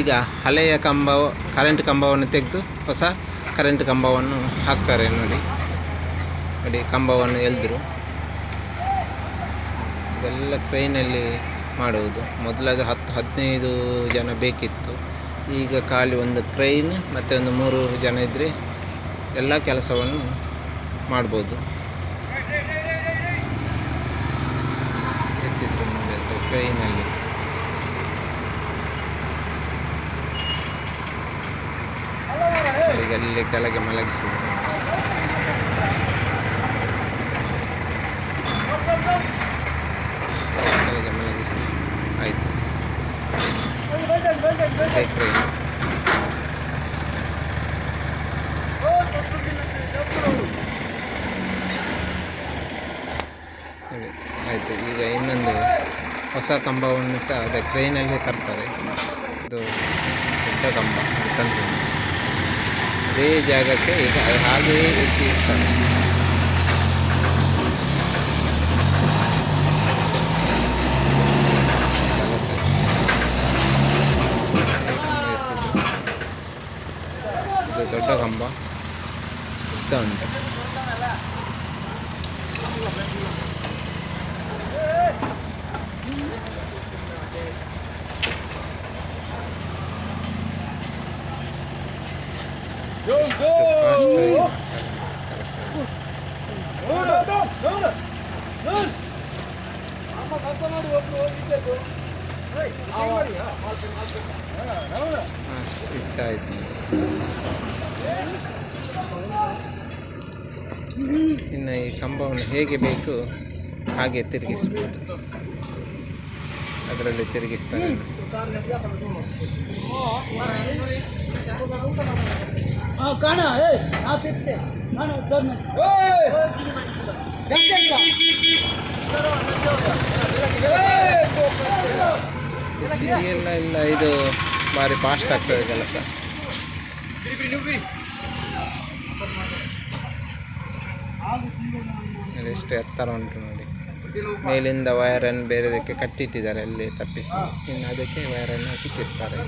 ಈಗ ಹಳೆಯ ಕಂಬ ಕರೆಂಟ್ ಕಂಬವನ್ನು ತೆಗೆದು ಹೊಸ ಕರೆಂಟ್ ಕಂಬವನ್ನು ಹಾಕ್ತಾರೆ ನೋಡಿ. ನೋಡಿ, ಕಂಬವನ್ನು ಎಳೆದ್ರು. ಇದೆಲ್ಲ ಕ್ರೈನಲ್ಲಿ ಮಾಡುವುದು. ಮೊದಲಾದ ಹತ್ತು, ಹದಿನೈದು ಜನ ಬೇಕಿತ್ತು. ಈಗ ಖಾಲಿ ಒಂದು ಕ್ರೈನ್ ಮತ್ತು ಒಂದು ಮೂರು ಜನ ಇದ್ದರೆ ಎಲ್ಲ ಕೆಲಸವನ್ನು ಮಾಡ್ಬೋದು. ಎತ್ತಿದ್ರು ಕ್ರೈನಲ್ಲಿ. ಈಗ ಅಲ್ಲಿ ಕೆಳಗೆ ಮಲಗಿಸಿದ್ರು ಕೆಳಗೆ ಮಲಗಿಸಿ ಆಯಿತು ಅದೇ ಕ್ರೈನ್ ಹೇಳಿ ಆಯಿತು ಈಗ ಇನ್ನೊಂದು ಹೊಸ ಕಂಬವನ್ನು ಸಹ ಅದೇ ಕ್ರೈನಲ್ಲಿ ತರ್ತಾರೆ ಇದು ದೊಡ್ಡ ಕಂಬ ಅದು ತಂದ್ರು ಅದೇ ಜಾಗಕ್ಕೆ ಈಗ ಅದು ಹಾಗೆಯೇ ಎತ್ತಿ ಇರ್ತಾರೆ ಕೆಲಸ. ಅದೇ ಕಂಬ ಎತ್ತಿದ್ರು. ಇದು ದೊಡ್ಡ ಕಂಬ ಉದ್ದ ಉಂಟು ಎಷ್ಟು fast ಆಗಿ ಮಾಡ್ತಾರೆ ಕೆಲಸ. ಹಾ, ಇಟ್ಟಾಯ್ತು ಇನ್ನು ಈ ಕಂಬವನ್ನು ಹೇಗೆ ಬೇಕು ಹಾಗೆ ತಿರುಗಿಸ್ಬೋದು. ಅದರಲ್ಲಿ ತಿರುಗಿಸ್ತಾರೆ. ಕಾಣ ಸಿರಿಯಲ್ಲ ಇಲ್ಲ, ಇದು ಭಾರಿ ಫಾಸ್ಟ್ ಆಗ್ತದೆ ಕೆಲಸ. ಎಷ್ಟು ಎತ್ತರ ಉಂಟು ನೋಡಿ. ಮೇಲಿಂದ ವೈರನ್ನು ಬೇರೆದಕ್ಕೆ ಕಟ್ಟಿಟ್ಟಿದ್ದಾರೆ, ಅಲ್ಲಿ ತಪ್ಪಿಸಿ. ಇನ್ನು ಅದಕ್ಕೆ ವೈರನ್ನು ಸಿಕ್ಕಿಸ್ತಾರೆ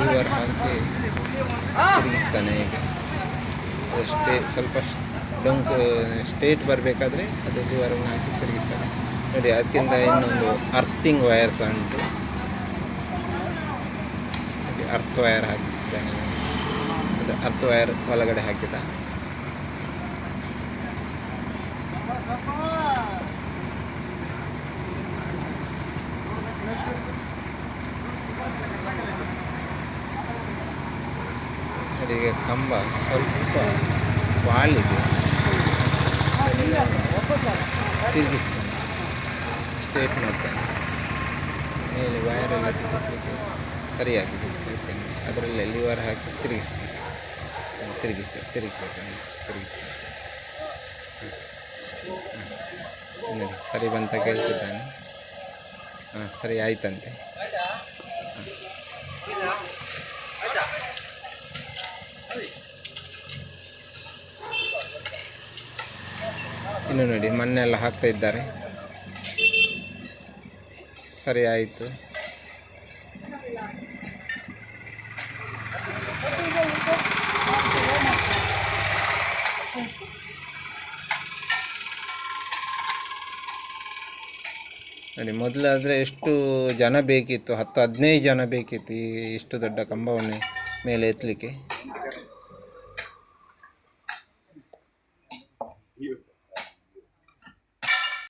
ಲೀವರ್ ಹಾಕಿ ತಿರುಗಿಸ್ತಾನೆ ಈಗ. ಸ್ಟೇ ಸ್ವಲ್ಪ ಡೊಂಕ್ ಸ್ಟೇಟ್ ಬರಬೇಕಾದ್ರೆ ಅದು ಲೀವರನ್ನು ಹಾಕಿ ತಿರುಗಿಸ್ತಾನೆ ನೋಡಿ, ಅದಕ್ಕಿಂತ ಇನ್ನೊಂದು ಅರ್ಥಿಂಗ್ ವೈರ್ಸ್ ಸಹ ಉಂಟು ಅರ್ತ್ ವೈರ್ ಹಾಕಿದ್ದಾನೆ. ಅರ್ತ್ ವೈರ್ ಒಳಗಡೆ ಹಾಕಿದ. ಈಗ ಕಂಬ ಸ್ವಲ್ಪ ವಾಲಿದೆ. ತಿರುಗಿಸ್ತಾನೆ. ಸ್ಟೇಟ್ ಮಾಡ್ತೇನೆ ಮೇಲೆ ವಯರೆಲ್ಲ ಸಿಗಲಿಕ್ಕೆ ಸರಿಯಾಗಿ ಬಿಡ್ತಿರ್ತೇನೆ ಅದರಲ್ಲಿ ಲಿವರ್ ಹಾಕಿ ತಿರುಗಿಸ್ತೇನೆ. ತಿರುಗಿಸ್ತೇನೆ ತಿರುಗಿಸ್ತೇನೆ ತಿರುಗಿಸ್ತೇನೆ. ಸರಿ ಬಂತ ಕೇಳ್ತಿದ್ದಾನೆ. ಹಾಂ, ಸರಿ ಆಯ್ತಂತೆ. ಇನ್ನು ನೋಡಿ, ಮಣ್ಣೆಲ್ಲ ಹಾಕ್ತಾ ಇದ್ದಾರೆ. ಸರಿ ಆಯಿತು. ನೋಡಿ, ಮೊದಲಾದರೆ ಎಷ್ಟು ಜನ ಬೇಕಿತ್ತು? ಹತ್ತು, ಹದಿನೈದು ಜನ ಬೇಕಿತ್ತು ಈ ಇಷ್ಟು ದೊಡ್ಡ ಕಂಬವನ್ನು ಮೇಲೆ ಎತ್ತಲಿಕ್ಕೆ?